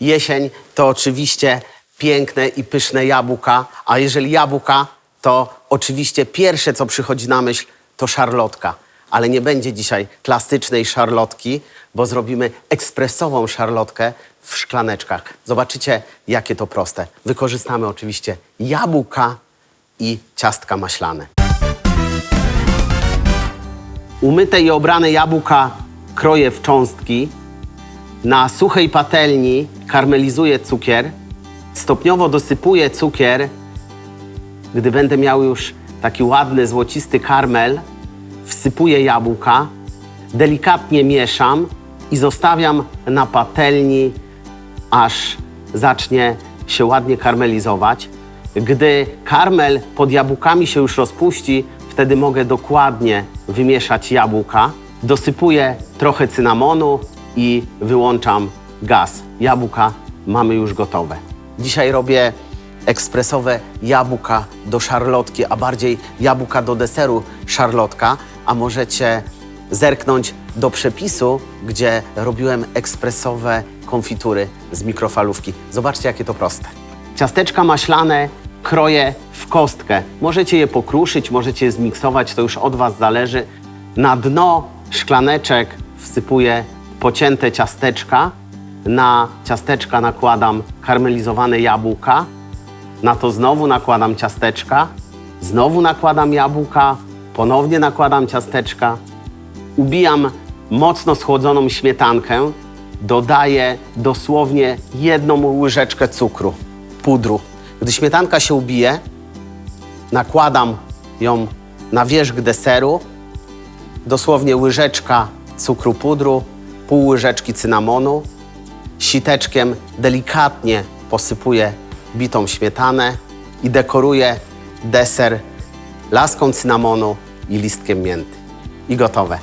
Jesień to oczywiście piękne i pyszne jabłka, a jeżeli jabłka, to oczywiście pierwsze, co przychodzi na myśl, to szarlotka. Ale nie będzie dzisiaj klasycznej szarlotki, bo zrobimy ekspresową szarlotkę w szklaneczkach. Zobaczycie, jakie to proste. Wykorzystamy oczywiście jabłka i ciastka maślane. Umyte i obrane jabłka kroję w cząstki. Na suchej patelni karmelizuję cukier. Stopniowo dosypuję cukier. Gdy będę miał już taki ładny, złocisty karmel, wsypuję jabłka, delikatnie mieszam i zostawiam na patelni, aż zacznie się ładnie karmelizować. Gdy karmel pod jabłkami się już rozpuści, wtedy mogę dokładnie wymieszać jabłka. Dosypuję trochę cynamonu i wyłączam gaz. Jabłka mamy już gotowe. Dzisiaj robię ekspresowe jabłka do szarlotki, a bardziej jabłka do deseru szarlotka, a możecie zerknąć do przepisu, gdzie robiłem ekspresowe konfitury z mikrofalówki. Zobaczcie, jakie to proste. Ciasteczka maślane kroję w kostkę. Możecie je pokruszyć, możecie je zmiksować, to już od Was zależy. Na dno szklaneczek wsypuję pocięte ciasteczka. Na ciasteczka nakładam karmelizowane jabłka. Na to znowu nakładam ciasteczka. Znowu nakładam jabłka. Ponownie nakładam ciasteczka. Ubijam mocno schłodzoną śmietankę. Dodaję dosłownie jedną łyżeczkę cukru, pudru. Gdy śmietanka się ubije, nakładam ją na wierzch deseru. Dosłownie łyżeczka cukru pudru, pół łyżeczki cynamonu. Siteczkiem delikatnie posypuję bitą śmietanę i dekoruję deser laską cynamonu i listkiem mięty. I gotowe.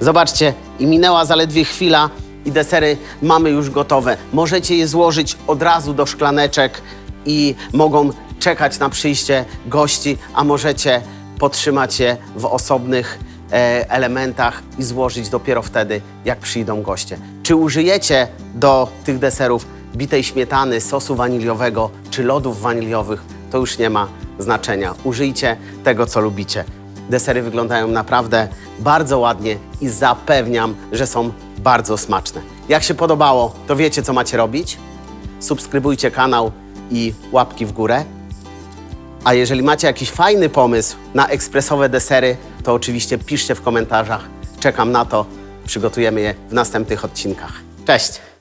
Zobaczcie, i minęła zaledwie chwila i desery mamy już gotowe. Możecie je złożyć od razu do szklaneczek i mogą czekać na przyjście gości, a możecie potrzymać je w osobnych elementach i złożyć dopiero wtedy, jak przyjdą goście. Czy użyjecie do tych deserów bitej śmietany, sosu waniliowego czy lodów waniliowych, to już nie ma znaczenia. Użyjcie tego, co lubicie. Desery wyglądają naprawdę bardzo ładnie i zapewniam, że są bardzo smaczne. Jak się podobało, to wiecie, co macie robić. Subskrybujcie kanał i łapki w górę. A jeżeli macie jakiś fajny pomysł na ekspresowe desery, to oczywiście piszcie w komentarzach. Czekam na to. Przygotujemy je w następnych odcinkach. Cześć!